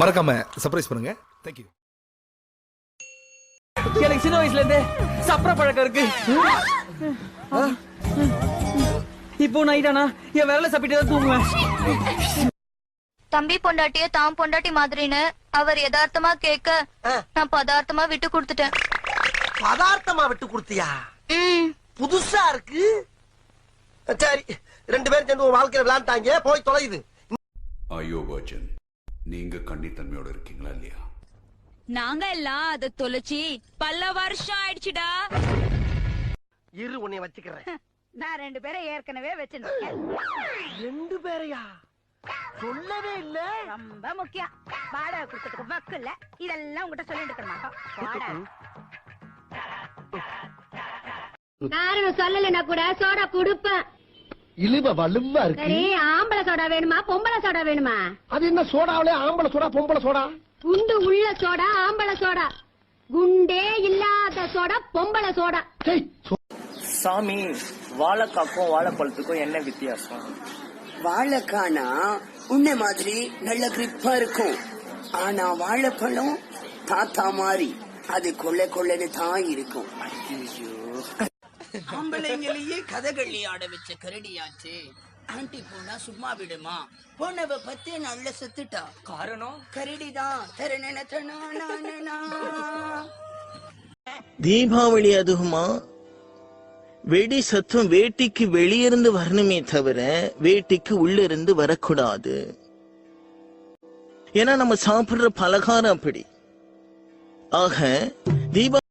மறக்காம சர்ப்ரைஸ் பண்ணுங்க. தேங்க்யூ எனக்கு சின்ன வயசுல இருந்தே சப்பர பழக்கம் இருக்கு. இப்போ நைட்டானா? என் விரல சப்பிட்டு தான் தூங்குவேன். தம்பி பொண்டாட்டிய தாம் பொண்டாட்டி மாதிரின்னு அவர் யதார்த்தமா கேட்க நான் பதார்த்தமா விட்டு கொடுத்துட்டேன். பதார்த்தமா விட்டு கொடுத்தியா? புதுசா இருக்கு? சரி ரெண்டு பேரும் சேர்ந்து உன் வாழ்க்கையில விளையாண்டாங்க. போய் தொலையுது. ஐயோ நீங்க கன்னித்தன்மையோட இருக்கீங்களா இல்லையா? நாங்க எல்லாம் அதை தொலைச்சி பல வருஷம் ஆயிடுச்சுடா. இரு உன்னை வச்சுக்கிறேன். நான் ரெண்டு பேரை ஏற்கனவே வச்சிருந்தேன். ரெண்டு பேரையா? சொல்லவே இல்ல. ரொம்ப முக்கியம். வாடகை கொடுக்கறதுக்கு வக்கு இல்ல. இதெல்லாம் உங்ககிட்ட சொல்லிட்டு இருக்க மாட்டோம். வாடகை. காரணம் சொல்லலைன்னா கூட சோடா குடுப்பேன். இழுவ வலுவா சரி ஆம்பளை சோடா வேணுமா பொம்பளை சோடா வேணுமா? அது என்ன சோடாவிலே ஆம்பளை சோடா பொம்பளை சோடா? குண்டு உள்ள சோடா ஆம்பளை சோடா. குண்டே இல்லாத சோடா பொம்பளை சோடா. சாமி வாழைக்காக்கும் வாழைப்பழத்துக்கும் என்ன வித்தியாசம்? வாழைக்கானா உன்னை மாதிரி நல்ல கிரிப்பா இருக்கும். ஆனா வாழைப்பழம் தாத்தா மாதிரி அது கொள்ளை கொள்ளைன்னு தான் இருக்கும். ஆம்பளைங்களையே கதகளி ஆட வச்ச கரடியாச்சு. ஆண்டி போனா சும்மா விடுமா? போனவ பத்தே நல்ல செத்துட்டா. காரணம் கரடிதான். தீபாவளி அதுகுமா? வெடி சத்தம் வேட்டிக்கு வெளியிருந்து வரணுமே தவிர வேட்டிக்கு உள்ள இருந்து வரக்கூடாது. ஏன்னா நம்ம சாப்பிடுற பலகாரம் அப்படி. ஆக தீபா